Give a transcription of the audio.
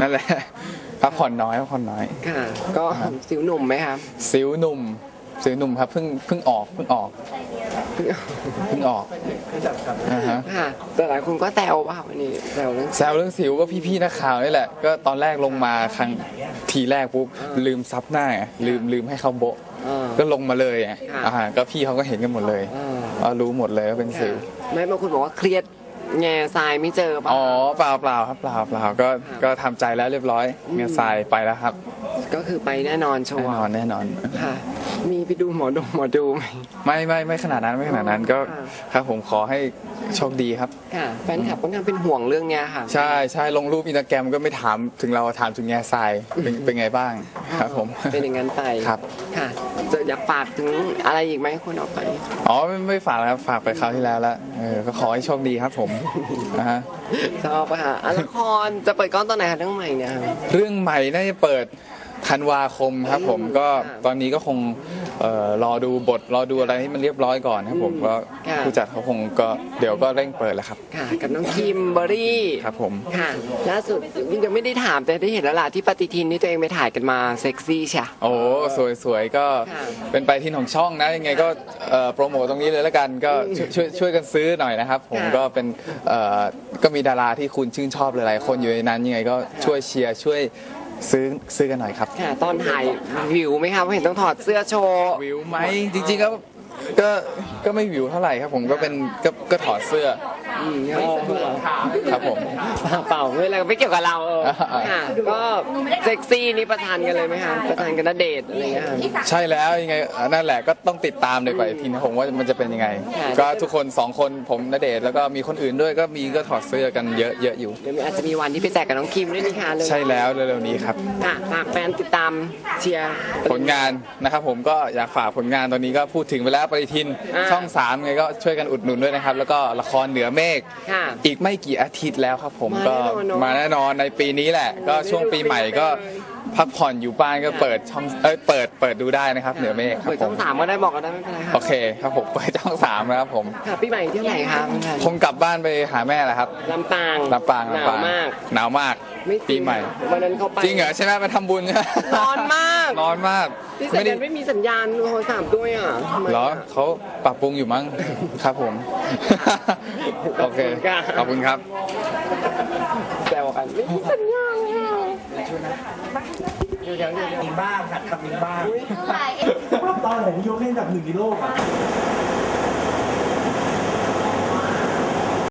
นั่นแหละพักผ่อนน้อยพักผ่อนน้อย ค่ะ ก็สิวหนุ่มไหมครับสิวหนุ่มสิวหนุ่มครับเพิ่งเพิ่งออกเพิ่งออกเพิ่งออกอ่าฮะค่ะ แต่หลายคนก็แซวว่าวันนี้แซวเรื่องแซวเรื่องสิวก็พี่ๆนักข่าวนี่แหละ ก็ตอนแรกลงมาครั้งทีแรกปุ๊บลืมซับหน้าไงลืมลืมให้เขาโบะเออ ก็ลงมาเลยไงค่ะ อ่าก็พี่เขาก็เห็นกันหมดเลยเอออ๋อรู้หมดเลยว่าเป็นสิว ไม่บางคนบอกว่าเครียด แง่ทรายไม่เจอป่ะ อ๋อเปล่าเปล่าครับเปล่าเปล่าก็ก็ทำใจแล้วเรียบร้อยเงาทรายไปแล้วครับก็คือไปแน่นอนชัแน่วร์นอนแน่นอน ค่ะ มีไปดูหมอดูหมอดูไหม ไม่ไม่ไม่ขนาดนั้นไม่ขนาดนั้นก็ค่ะ ครับผมขอให้โชคดีครับ ค่ะ แฟนคลับค่อนข้างเป็นห่วงเรื่องเนี้ยค่ะ ใช่ใช่ลงรูปอินสตาแกรมก็ไม่ถามถึงเราถามถึงแง่ทรายเป็นเป็นไงบ้างครับผม เป็นอย่างนั้นไปครับ ค่ะ จะอยากฝากถึงอะไรอีกไหมคนออกไป อ๋อไม่ไม่ฝากแล้วครับฝากไปคราวที่แล้วแล้วเออก็ขอให้โชคดีครับผมนะฮะชอบอะค่ะอะละครจะเปิดกล้องตอนไหนคะเรื่องใหม่เนี่ยค่ะเรื่องใหม่น่าจะเปิด ธันวาคมครับผมก็ค่ะตอนนี้ก็คงเอ่อรอดูบทรอดูอะไรให้มันเรียบร้อยก่อนครับผมก็ค่ะ ผู้จัดเขาคงก็เดี๋ยวก็เร่งเปิดแล้วครับค่ะ กับน้องคิมเบอร์รี่ครับผม ค่ะล่าสุดยังไม่ได้ถามแต่ได้เห็นแล้วล่ะที่ปฏิทินที่ตัวเองไปถ่ายกันมาเซ็กซี่ใช่ โอ้สวยสวยๆก็ค่ะเป็นไปที่ของช่องนะยังไงก็เอ่อโปรโมทตรงนี้เลยแล้วกันก็ช่วยช่วยช่วยกันซื้อหน่อยนะครับ ผมค่ะก็เป็นเอ่อก็มีดาราที่คุณชื่นชอบหลายๆคนอยู่ในนั้นยังไงก็ช่วยเชียร์ช่วย ซื้อซื้อกันหน่อยครับ ค่ะตอนถ่ายวิวไหมคะเพราะเห็นต้องถอดเสื้อโชว์ วิวไหมจริงๆก็ก็ก็ไม่วิวเท่าไหร่ครับผมก็เป็นก็ก็ถอดเสื้อ อืมก็ครับผม เปล่าไม่อะไรไม่เกี่ยวกับเราเอออ่าค่ะก็เซ็กซี่นี่ประทานกันเลยไหมคะประทานกันณเดชน์อะไรเงี้ยค่ะ ใช่แล้วยังไงอะนั่นแหละก็ต้องติดตามเลยไปทีนะผมว่ามันจะเป็นยังไง ค่ะ ก็ทุกคนสองคนผมณเดชน์แล้วก็มีคนอื่นด้วยก็มีก็ถอดเสื้อกันเยอะเยอะอยู่ เดี๋ยวอาจจะมีวันที่ไปแจกกับน้องคิมด้วยนี่ค่ะเลยใช่แล้วเร็วๆนี้ครับ ค่ะฝากแฟนติดตามเชียร์ ผลงานนะครับผมก็อยากฝากผลงานตอนนี้ก็พูดถึงไปแล้วปฏิทินอ่า ช่อง3ไงก็ช่วยกันอุดหนุนด้วยนะครับ แล้วก็ละครเหนือเมฆค่ะ อีกไม่กี่อาทิตย์แล้วครับผมมาก็แน่นอนเนอะมาแน่นอนในปีนี้แหละ ก็ช่วงปีใหม่ก็พักผ่อนอยู่บ้านก็เปิดช่องเอ้ยเปิดเปิดดูได้นะครับ เหนือเมฆครัเปิบดผช่อมงสามก็ได้บอกก็ได้ไม่เป็นไรค่ะโอเคครับผมเปิดช่องสามนะครับผมค่ะปีใหม่ที่ไหนคะแฟนคงกลับบ้านไปหาแม่แหละครับลำปางลำปางหนาลำวปางมาก หนาวมาก ไม่จริงปีใหม่ วันนั้นเขาไปจริงเหรอใช่ไหมไปทำบุญใช่ไหมร้อนมากร้อนมากที่สัญญาณไม่มีสัญญาณโทรศัพท์ด้วยอะทำไมเหรออะเขาปรับปรุงอยู่มั้ง ครับผม โอเค ขอบคุณครับแซวกันไม่มีสัญญาณเลยอะเดี๋ยวเดี๋ยวเดี๋ยวเดี๋ยว มีบ้างหัดทำมีบ้าง ตอนไหนที่ยกเล่นแบบหนึ่งในโลกอะ